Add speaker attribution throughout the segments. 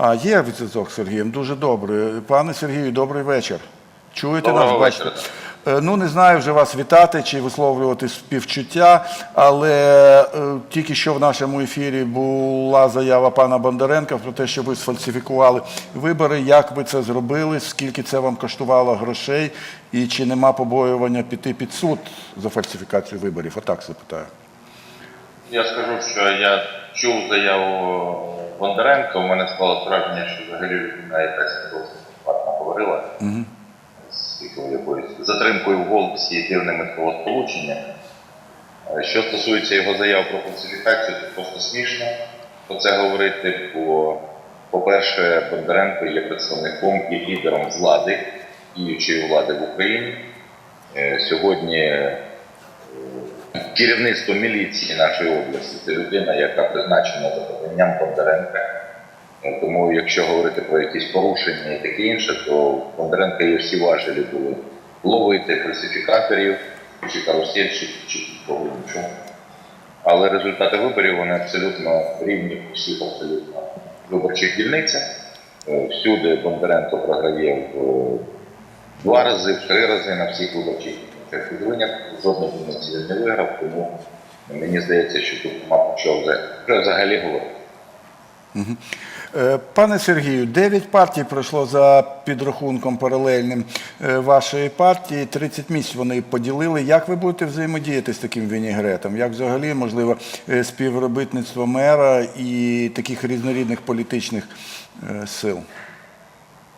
Speaker 1: А, є зв'язок з Сергієм, дуже добре. Пане Сергію, добрий вечір. Чуєте
Speaker 2: Доброго
Speaker 1: нас? Бачите?
Speaker 2: вечора.
Speaker 1: Е, Ну, не знаю вже вас вітати чи висловлювати співчуття, але е, тільки що в нашому ефірі була заява пана Бондаренка про те, що ви сфальсифікували вибори. Як ви це зробили? Скільки це вам коштувало грошей? І чи нема побоювання піти під суд за фальсифікацію виборів? Отак запитаю.
Speaker 2: Я скажу, що я чув заяву Бондаренка, у мене склалось враження, що взагалі людина якась досить адекватно говорила з якою- якоюсь затримкою в голосі і дивними словосполученнями. Е, Що стосується його заяв про фальсифікацію, то просто смішно про це говорити, бо, по-перше, Бондаренко є представником і лідером влади, діючої влади в Україні. Е, Сьогодні керівництво міліції нашої області це людина, яка призначена за поданням Бондаренка. Тому, якщо говорити про якісь порушення і таке інше, то Бондаренка є всі важелі були ловити фальсифікаторів, чи карусельщиків, чи кого іншого. Але результати виборів вони абсолютно рівні в усіх абсолютно виборчих дільницях. Е, Всюди Бондаренко програє в е, два рази, в три рази на всіх виборчих дільницях від винятку. Жодної не виграв, тому мені здається, що тут нема що вже, взагалі говорити.
Speaker 1: Е, Пане Сергію, дев'ять партій пройшло за підрахунком паралельним е, вашої партії. 30 місць вони поділили. Як ви будете взаємодіяти з таким вінігретом? Як взагалі можливо е, співробітництво мера і таких різнорідних політичних сил?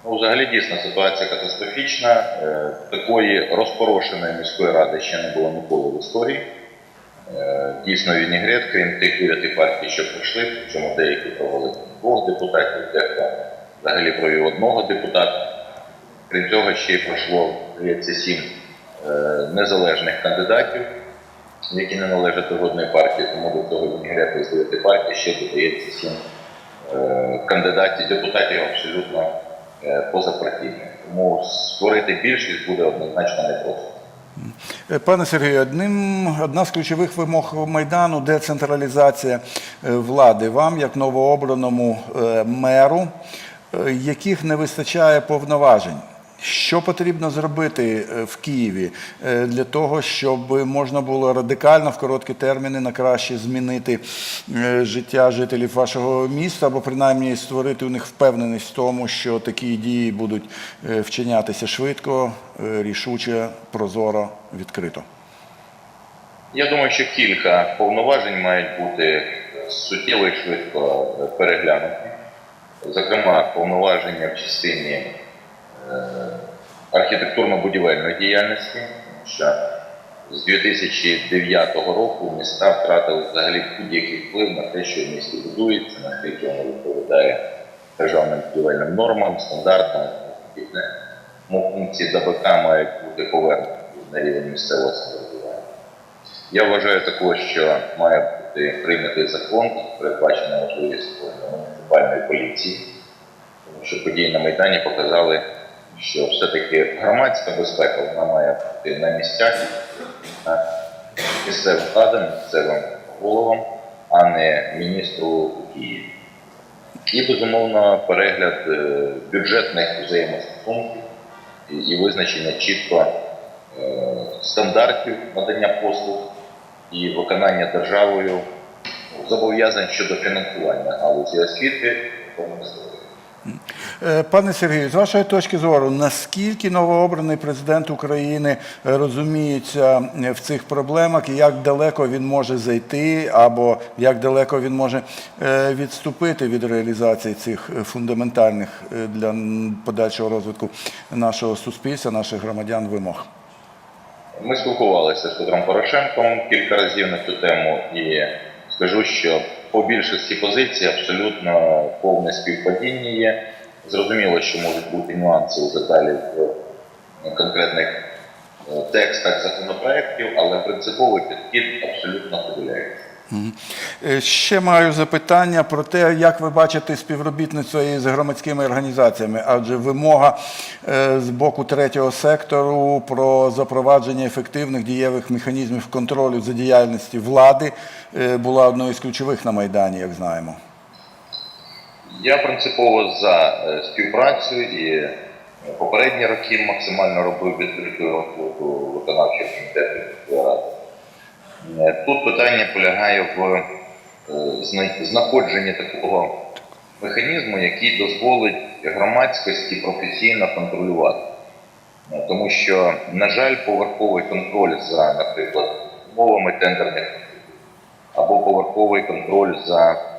Speaker 2: Ну, взагалі дійсно ситуація катастрофічна. Е, Такої розпорошеної міської ради ще не було ніколи в історії. Е, Дійсно, Вінігрет, крім тих дев'яти партій, що пройшли, причому деякі провели двох депутатів, дехто взагалі провів одного депутата. Крім цього, ще й пройшло, здається, сім е, незалежних кандидатів, які не належать до жодної партії, тому до цього Вінігрету з дев'яти партій ще додається сім кандидатів, депутатів абсолютно е, позапартійних. Тому створити більшість буде однозначно непросто.
Speaker 1: Е, Пане Сергію, одним, одна з ключових вимог Майдану децентралізація е, влади. Вам, як новообраному меру, яких не вистачає повноважень. Що потрібно зробити е, в Києві е, для того, щоб можна було радикально в короткі терміни на краще змінити е, життя жителів вашого міста, або принаймні створити у них впевненість в тому, що такі дії будуть вчинятися швидко, рішуче, прозоро, відкрито?
Speaker 2: Я думаю, що кілька повноважень мають бути суттєво і швидко переглянуті. Зокрема, повноваження в частині архітектурно-будівельної діяльності, тому що з 2009 року міста втратили взагалі будь-який вплив на те, що в місті будується, наскільки воно відповідає державним будівельним нормам, стандартам. Тому функції ДБК мають бути повернуті на рівень місцевого самоврядування. Я вважаю також, що має бути прийнятий закон, передбачена можливість муніципальної поліції, тому що події на Майдані показали, що все-таки громадська безпека вона має бути на місцях, місцевим владам, місцевим головам, а не міністру у Києві. І, безумовно, перегляд е, бюджетних взаємостосунків і, визначення чітко е, стандартів надання послуг і виконання державою зобов'язань щодо фінансування галузі освіти
Speaker 1: Пане Сергію, з вашої точки зору, наскільки новообраний президент України е, розуміється е, в цих проблемах і як далеко він може зайти, або як далеко він може е, відступити від реалізації цих е, фундаментальних е, для подальшого розвитку нашого суспільства, наших громадян вимог?
Speaker 2: Ми спілкувалися з Петром Порошенком кілька разів на цю тему і скажу, що по більшості позицій абсолютно повне співпадіння є. Зрозуміло, що можуть бути нюанси у деталі в конкретних е, текстах законопроєктів, але принциповий підхід абсолютно поділяється.
Speaker 1: Е, Ще маю запитання про те, як ви бачите співробітництво із громадськими організаціями, адже вимога е, з боку третього сектору про запровадження ефективних дієвих механізмів контролю за діяльності влади е, була одною з ключових на Майдані, як знаємо.
Speaker 2: Я принципово за е, співпрацю і е, попередні роки максимально робив відкриту роботу виконавчих комітетів ради. Е, Тут питання полягає в знаходженні такого механізму, який дозволить громадськості професійно контролювати. Тому що, на жаль, поверховий контроль за, наприклад, умовами тендерних або поверховий контроль за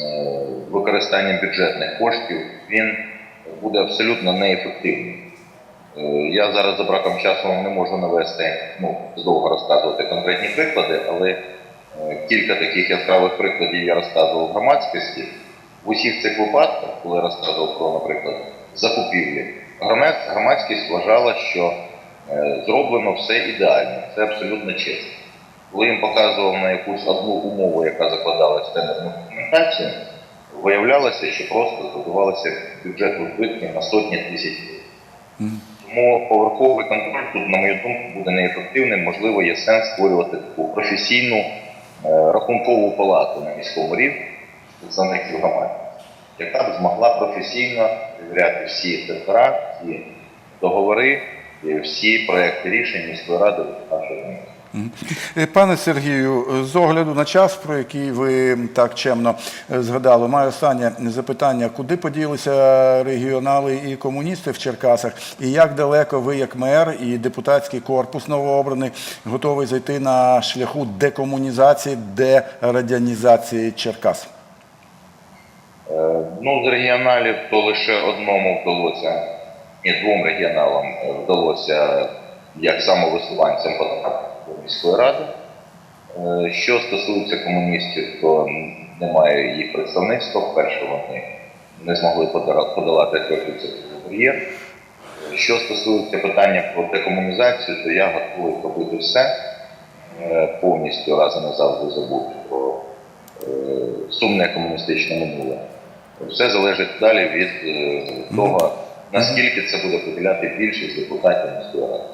Speaker 2: е, використанням бюджетних коштів, він буде абсолютно неефективним. Е, Я зараз за браком часу вам не можу навести, ну, довго розказувати конкретні приклади, але е, кілька таких яскравих прикладів я розказував громадськості. В усіх цих випадках, коли я розказував про, наприклад, закупівлі, громадськість вважала, що зроблено все ідеально, це абсолютно чесно. Коли їм показував на якусь одну умову, яка закладалась в тендерну документацію, виявлялося, що просто здобувалося бюджет збитків на сотні тисяч гривень. Тому поверховий контроль тут, на мою думку, буде неефективним. Можливо, є сенс створювати таку професійну е, рахункову палату на міському рівні представників громади, яка б змогла професійно перевіряти всі тендера, всі договори, і всі проекти рішень міської ради нашого міста.
Speaker 1: Пане Сергію, е, з огляду на час, про який ви так чемно е, згадали, маю останнє запитання. Куди поділися регіонали і комуністи в Черкасах? І як далеко ви, як мер і депутатський корпус новообраний, готовий зайти на шляху декомунізації, дерадянізації Черкас?
Speaker 2: Е, Ну, з регіоналів то лише одному вдалося, ні, двом регіоналам е, вдалося як самовисуванцям потрапити міської ради. Е, Що стосується комуністів, то немає їх представництва. Вперше вони не змогли подолати трьохвідсотковий бар'єр. Що стосується питання про декомунізацію, то я готовий робити все е, повністю раз і назавжди забути про е, сумне комуністичне минуле. Все залежить далі від того, наскільки це буде поділяти більшість депутатів міської ради.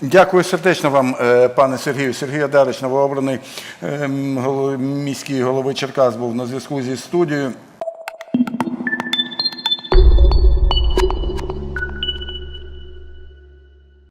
Speaker 1: Дякую сердечно вам, е, пане Сергію. Сергій Адарич, новообраний ем, міський голови Черкас, був на зв'язку зі студією.